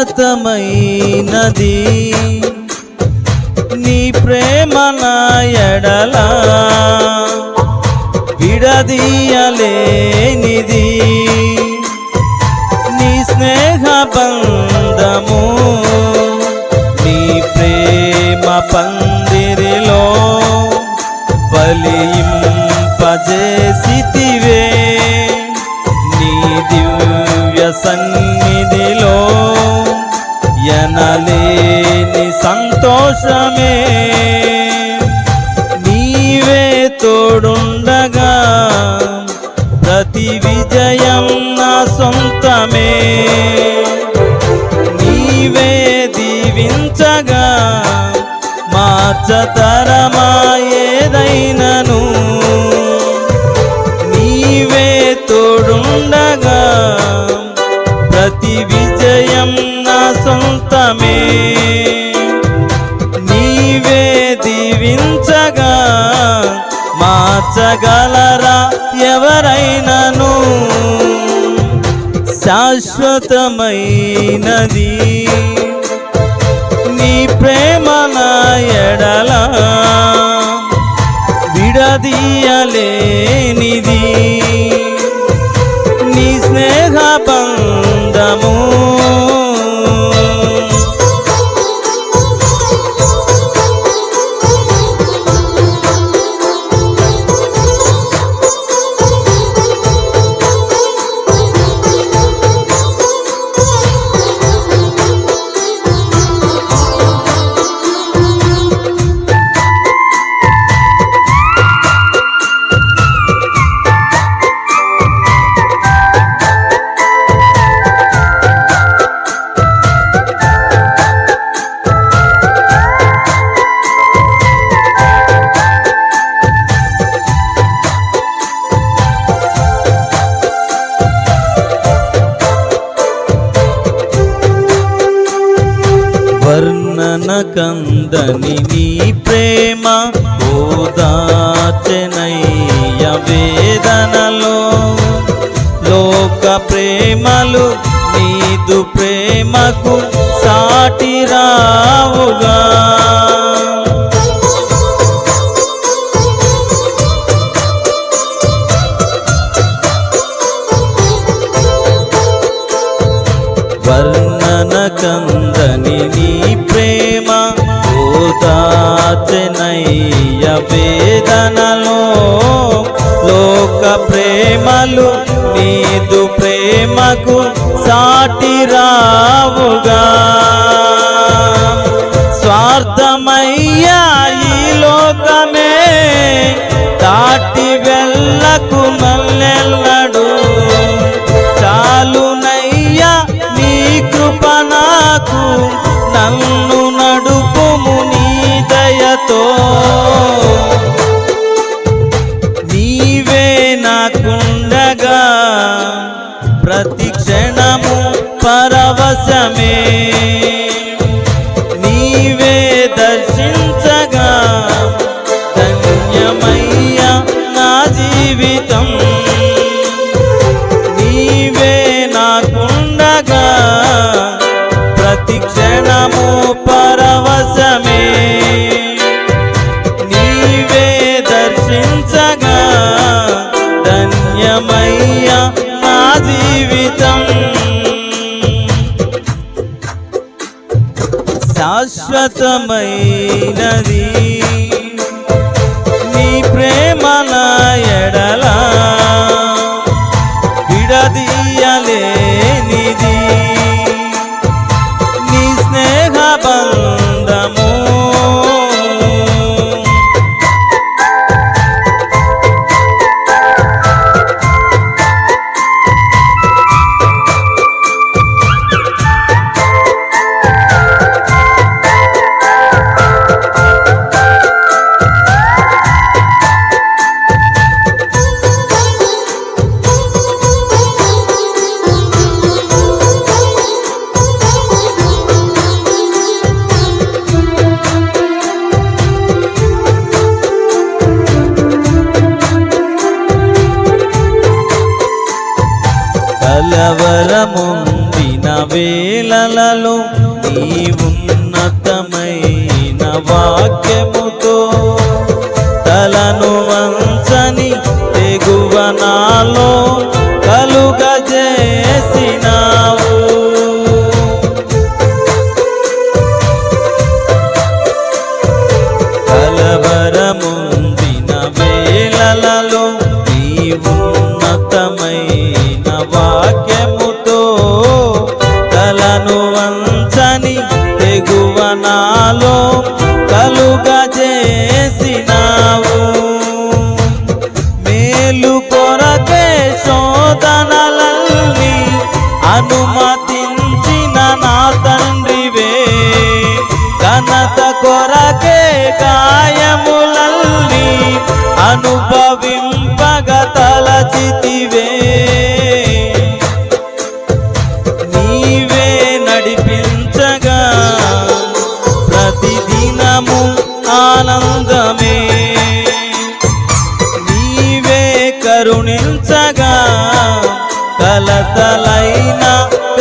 శాశ్వతమైనది నీ ప్రేమ నా ఎడలా విడదీయలేనిది. నీ స్నేహ బంధము నీ ప్రేమ పందిరిలో సంతోషమే. నీవే తోడుండగా ప్రతి విజయం నా సొంతమే. నీవే దీవించగా మార్చతరమా ఏదైనను? మార్చగలరా ఎవరైనను? శాశ్వతమైనది. నీ ప్రేమ నా ఎడల విడదీయలేనిది. కందని నీ ప్రేమ ఓదాచనయ్య వేదనలో. లోక ప్రేమలు నీదు ప్రేమకు సాటి ఓదాచెనయ్య వేదనలో లోక ప్రేమలు నీదు ప్రేమకు సాటి రావుగా. స్వార్థమయ్యా ఈ లోకమే దాటి వెళ్ళకు ti. శాశ్వతమైనది కలవరముందిన వేళలలో నీ ఉన్నతమైన వాక్యముతో తలను వంచని తెగువనాలో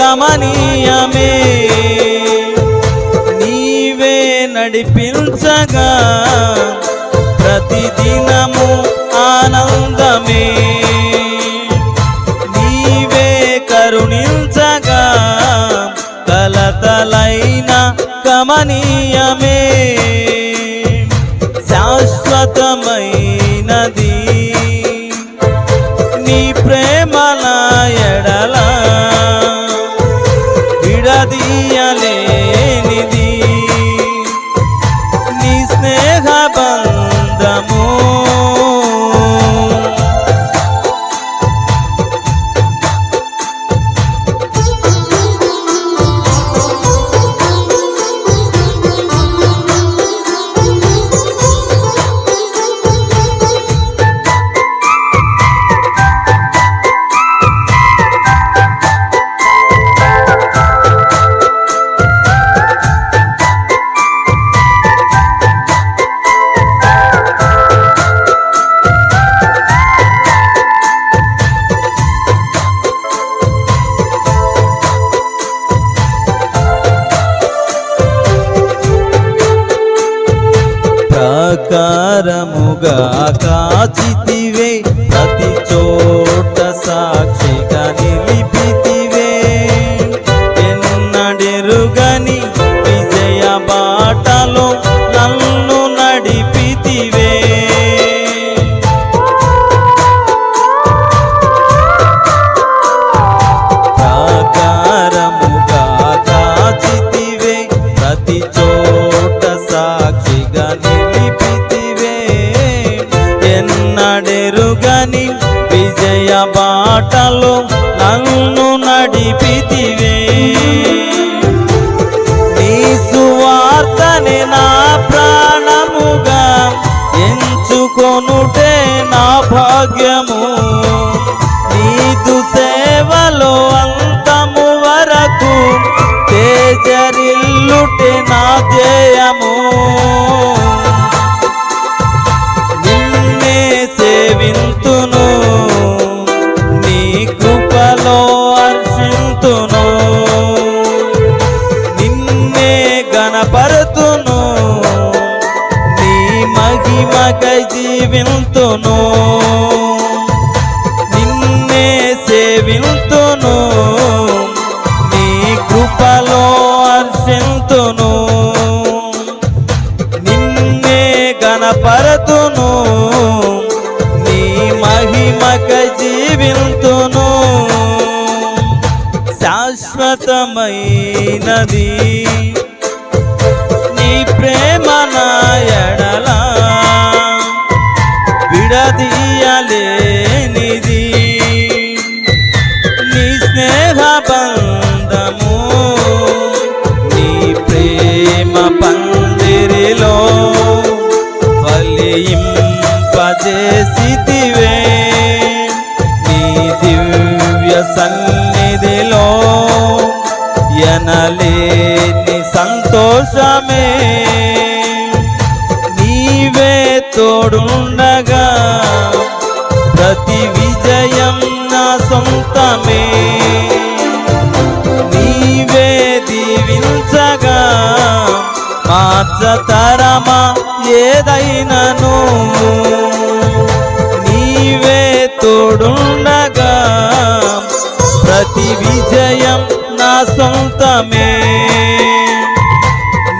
గమనీయమే నీవే నడిపించగా ప్రతిదినము ఆనందమే. నీవే కరుణించగా కలతలైన కమనీయమే శాశ్వతమైనది నీ ప్రేమల ఎడలా సాక్షిగా నిలిపితివే ఎన్నడెరుగని విజయ బాటలో నన్ను నడిపితివే. నీ సువార్తని నా ప్రాణముగా ఎంచుకొనుటే నా భాగ్యము. కనపడుతును. నీ మహిమకై జీవింతును నిన్నే సేవింతును. నీ కృపలో హర్షింతును నిన్నే కనపడుతును. నీ మహిమక జీవింతును శాశ్వతమైనది లేని సంతోషమే. నీవే తోడుండగా ప్రతి విజయం నా సొంతమే. నీవే దీవించగా మార్చతరమా ఏదైనాను. నీవే తోడుండగా ప్రతి విజయం సొంతమే.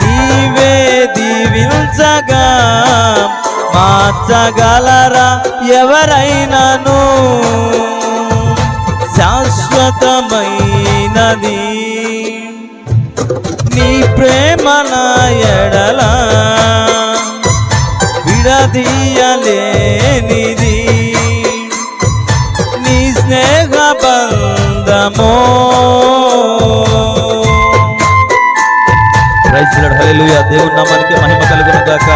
నీవే దీవించగా మార్చగలరా ఎవరైనాను? శాశ్వతమైనది. నీ ప్రేమ నా ఎడల విడదీయలేనిది. నీ స్నేహ బంధమో ప్రైజ్ హల్లెలూయా. దేవుని నామానికి మహిమ కలుగును గాక.